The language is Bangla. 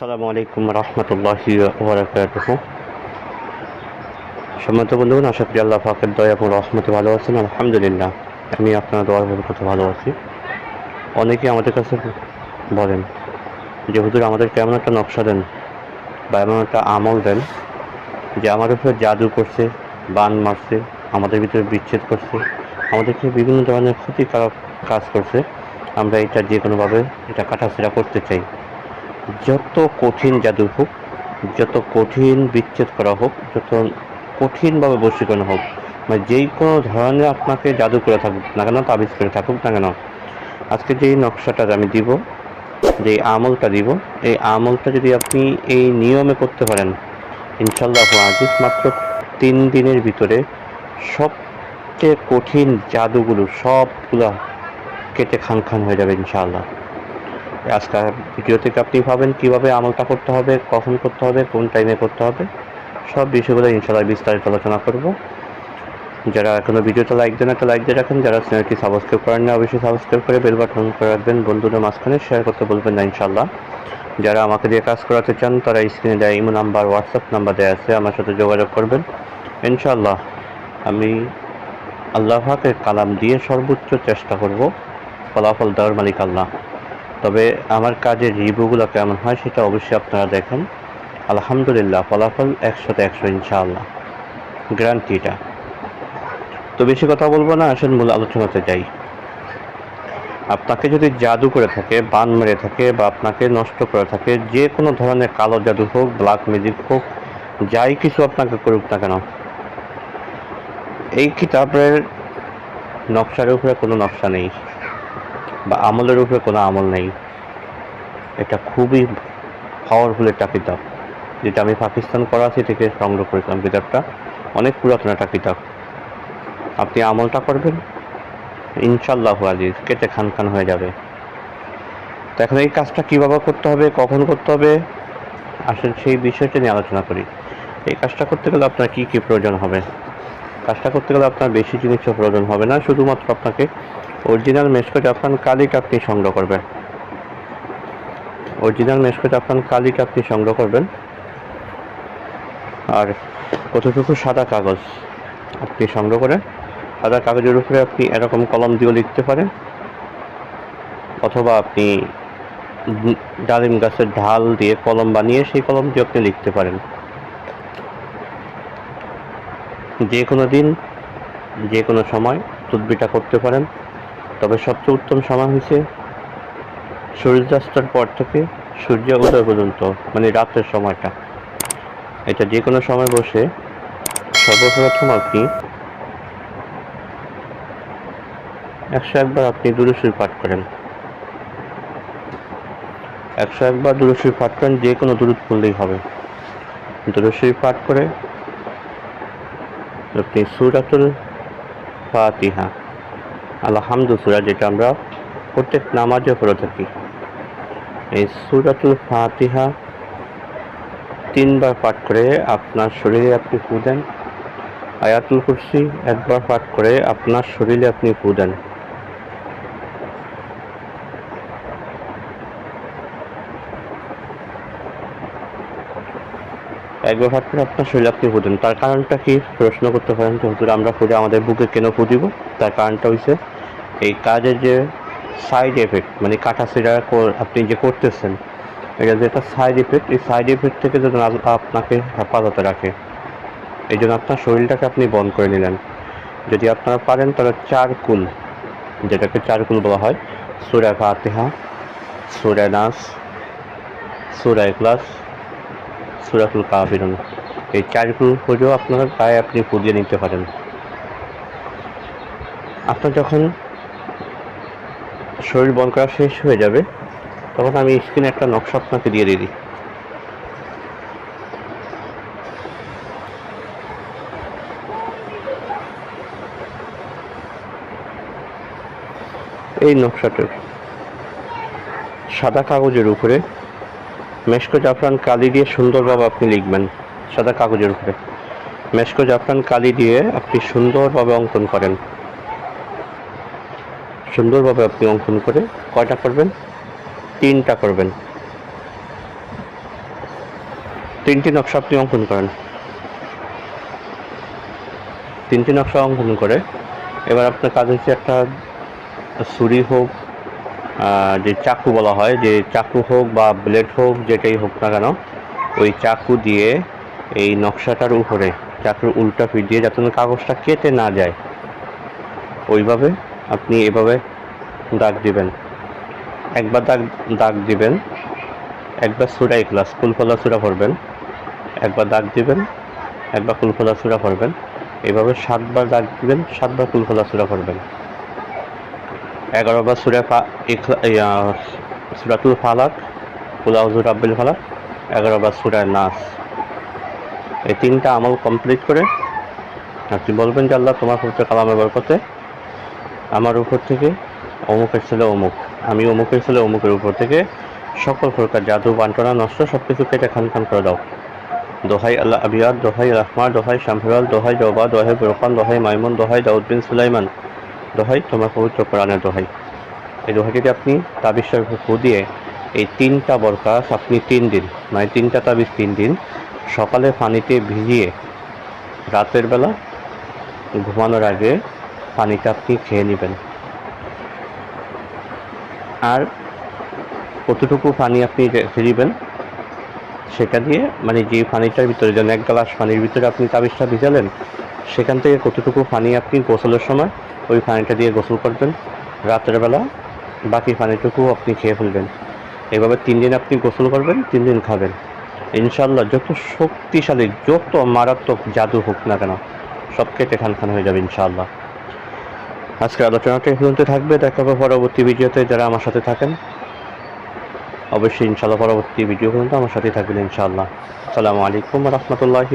আসসালামু আলাইকুম রহমতুল্লাহি সম্মানিত বন্ধুগণ, আশা করি আল্লাহ ফাকের দয়া এবং রহমতে ভালো আছেন। আলহামদুলিল্লাহ, আমি আপনার দোয়ার কথা ভালো আছি। অনেকে আমাদের কাছে বলেন যে, হুজুর, আমাদের কেমন একটা নকশা দেন বা এমন একটা আমল দেন যে আমার উপরে জাদু করছে, বান মারছে, আমাদের ভিতরে বিচ্ছেদ করছে, আমাদেরকে বিভিন্ন ধরনের ক্ষতিকারক কাজ করছে। আমরা এটা যে কোনোভাবে এটা কাটাছেড়া করতে চাই। যত কঠিন জাদু হোক, যত কঠিন বিচ্ছেদ করা হোক, যত কঠিনভাবে বশীকরণ হোক মানে যেই কোনো ধরনের আপনাকে জাদু করে থাকুক না কেন, তাবিজ করে থাকুক না কেন, আজকে যেই নকশাটা আমি দিব যে আমলটা দিব, এই আমলটা যদি আপনি এই নিয়মে করতে পারেন ইনশাল্লাহ আজিজ মাত্র তিন দিনের ভিতরে সবচেয়ে কঠিন জাদুগুলো সবগুলো কেটে খান খান হয়ে যাবে ইনশাআল্লাহ। আজকের ভিডিও থেকে আপনি পাবেন কীভাবে আমলটা করতে হবে, কখন করতে হবে, কোন টাইমে করতে হবে, সব বিষয়গুলো ইনশাআল্লাহ বিস্তারিত আলোচনা করব। যারা এখনও ভিডিওটা লাইক দেন একটা লাইক দিয়ে রাখেন, যারা চ্যানেলটি সাবস্ক্রাইব করেন না, অবশ্যই সাবস্ক্রাইব করে বেল বাটন করে রাখবেন, বন্ধুদের মাঝখানে শেয়ার করতে বলবেন না ইনশাআল্লাহ। যারা আমাকে দিয়ে কাজ করাতে চান, তারা স্ক্রিনে দেয় ইমো নাম্বার হোয়াটসঅ্যাপ নাম্বার দেওয়া আছে, আমার সাথে যোগাযোগ করবেন। ইনশাআল্লাহ, আমি আল্লাহ পাকের কালাম দিয়ে সর্বোচ্চ চেষ্টা করব, ফলাফল দেওয়ার মালিক আল্লাহ। তবে আমার কাজের রিভিউগুলো কেমন হয় সেটা অবশ্যই আপনারা দেখেন। আলহামদুলিল্লাহ, ফলাফল একশোতে একশো ইনশাআল্লাহ। গ্যারান্টিটা। তো বেশি কথা বলব না, আসেন মূল আলোচনাতে যাই। আপনাকে যদি জাদু করে থাকে, বান মেরে থাকে বা আপনাকে নষ্ট করে থাকে, যে কোনো ধরনের কালো জাদু হোক, ব্ল্যাক ম্যাজিক হোক, যাই কিছু আপনাকে করুক না কেন, এই কিতাবের নকশার উপরে কোনো নকশা নেই। বা আমলের উপরে কোনো আমল নেই। এটা খুবই পাওয়ারফুল একটা কিতাব। যেটা আমি পাকিস্তান করাচি থেকে সংগ্রহ করেছিলাম কিতাবটা। অনেক পুরাতন একটা কিতাব। আপনি আমলটা করবেন ইনশাল্লাহ আজিজ, কেটে খান খান হয়ে যাবে। তো এখন এই কাজটা কীভাবে করতে হবে, কখন করতে হবে আসলে সেই বিষয়টা নিয়ে আলোচনা করি। এই কাজটা করতে গেলে আপনার কী কী প্রয়োজন হবে? কাজটা করতে গেলে আপনার বেশি জিনিসও প্রয়োজন হবে না, শুধুমাত্র আপনাকে অরিজিনাল মেসকো জাফরান কালিক আপনি সংগ্রহ করবেন। অরিজিনাল মেসকো জাফরান কালিক আপনি সংগ্রহ করবেন। আর কতটুকু সাদা কাগজ আপনি সংগ্রহ করে সাদা কাগজের উপরে আপনি এরকম কলম দিয়েও লিখতে পারেন। অথবা আপনি ডালিম গাছের ঢাল দিয়ে কলম বানিয়ে সেই কলম দিয়ে আপনি লিখতে পারেন। যে কোনো দিন, যে কোনো সময় তদবিটা করতে পারেন। তবে সবচেয়ে উত্তম সময় হয়েছে সূর্যাস্তের পর থেকে সূর্য উদয় পর্যন্ত মানে রাতের সময়টা। এটা যে কোনো সময় বসে সর্বপ্রথম আপনি একশো একবার আপনি দুরুসুর পাঠ করেন। একশো একবার দুরুসুর পাঠ করেন, যে কোনো দূরত পড়লেই হবে। দুরুসুর পাঠ করে আপনি সুরাতুল ফাতিহা আলহামদু সুরা যেটা আমরা প্রত্যেক নামাজে পড়ে থাকি। এই সুরাতুল ফাতিহা তিনবার পাঠ করে আপনার শরীরে আপনি ফু দেন। আয়াতুল কুরসি একবার পাঠ করে আপনার শরীরে আপনি ফু দেন। একবার করে আপনার শরীরে আপনি ফু দেন তার কারণটা কি? প্রশ্ন করতে পারেন যে, হুজুর, আমরা ফুটে আমাদের বুকে কেন ফু দিব তার কারণটা হচ্ছে এই কাজের যে সাইড এফেক্ট মানে কাটা সিরা আপনি যে করতেছেন, এটা যে একটা সাইড এফেক্ট এই সাইড এফেক্ট থেকে আল্লাহ আপনাকে হেফাজতে রাখে, এই জন্য আপনার শরীরটাকে আপনি বন্ধ করে নিলেন। যদি আপনারা পারেন, তাহলে চারকুল যেটাকে চারকুল বলা হয়, সুরা ফাতেহা, সুরা নাস, সুরা ক্লাস সুরাকুল কাবিরুন এই চারকুল পুজো আপনার গায়ে আপনি পুজিয়ে নিতে পারেন। আপনার যখন শরীর বন্ধ করা শেষ হয়ে যাবে, তখন আমি স্ক্রিনে একটা নকশা আপনাকে দিয়ে দিই। এই নকশাটার সাদা কাগজের উপরে মেশকো জাফরান কালি দিয়ে সুন্দরভাবে আপনি লিখবেন, সাদা কাগজের উপরে। মেশকো জাফরান কালি দিয়ে আপনি সুন্দরভাবে অঙ্কন করেন। সুন্দরভাবে আপনি অঙ্কন করে কয়টা করবেন? তিনটা করবেন। তিনটি নকশা আপনি অঙ্কন করেন। তিনটি নকশা অঙ্কন করে, এবার আপনার কাজ হচ্ছে একটা ছুরি হোক যে চাকু বলা হয়, যে চাকু হোক বা ব্লেড হোক, যেটাই হোক না কেন, ওই চাকু দিয়ে এই নকশাটার উপরে, চাকুর উল্টা পিঠ দিয়ে যাতে কাগজটা কেটে না যায়, ওইভাবে আপনি এভাবে দাগ দিবেন। একবার দাগ দাগ দিবেন, একবার সুরাই ক্লাস ফুলফলা সুরা ভরবেন, একবার দাগ দিবেন, একবার ফুলফলা সুরা ভরবেন, এভাবে সাতবার দাগ দিবেন, সাতবার ফুলফলা সুরা পড়বেন এগারোবার সুরা সুরাতুল ফালাক কুলাউজুর আব্দুল ফালাক এগারোবার সুরায় নাস। এই তিনটা আমল কমপ্লিট করে আপনি বলবেন যে আল্লাহ তোমার পবিত্র কালামের বরকতে আমার উপর থেকে অমুকের ছেলে অমুক, আমি অমুকের ছেলে অমুকের উপর থেকে সকল প্রকার জাদু, বান্টনা, নষ্ট সব কিছু কেটে খান খান করে দাও। দোহাই আল্লাহ আবিয়াদ, দোহাই রাহমার দোহাই শামহিওয়াল দোহাই জবা দোহাই বুরকান দোহাই মাইমুন, দোহাই দাউদ বিন সুলাইমান দোহাই, তোমার পবিত্র কোরআনের দোহাই। এই দোহাইটিতে আপনি তাবিজের ফু দিয়ে এই তিনটা বরকাস আপনি তিন দিন মানে তিনটা তাবিজ তিন দিন, সকালে পানিতে ভিজিয়ে রাতের বেলা ঘুমানোর আগে পানিটা আপনি খেয়ে নেবেন। আর কতটুকু পানি আপনি দিবেন সেটা দিয়ে মানে যে পানিটার ভিতরে যেন এক গ্লাস পানির ভিতরে আপনি তাবিজটা ভিজালেন, সেখান থেকে কতটুকু পানি আপনি গোসলের সময় ওই পানিটা দিয়ে গোসল করবেন রাতের বেলা। বাকি পানিটুকু আপনি খেয়ে ফেলবেন। এভাবে তিন দিন আপনি গোসল করবেন, তিন দিন খাবেন। ইনশাল্লাহ যত শক্তিশালী, যত মারাত্মক জাদু হোক না কেন, সব কেটে খান খান হয়ে যাবে ইনশাআল্লাহ। আজকের আলোচনাটা পর্যন্ত থাকবে। দেখা হবে পরবর্তী ভিডিওতে। যারা আমার সাথে থাকেন, অবশ্যই ইনশাআল্লাহ পরবর্তী ভিডিও পর্যন্ত আমার সাথে থাকবেন ইনশাআল্লাহ। আসসালামু আলাইকুম রহমতুল্লাহি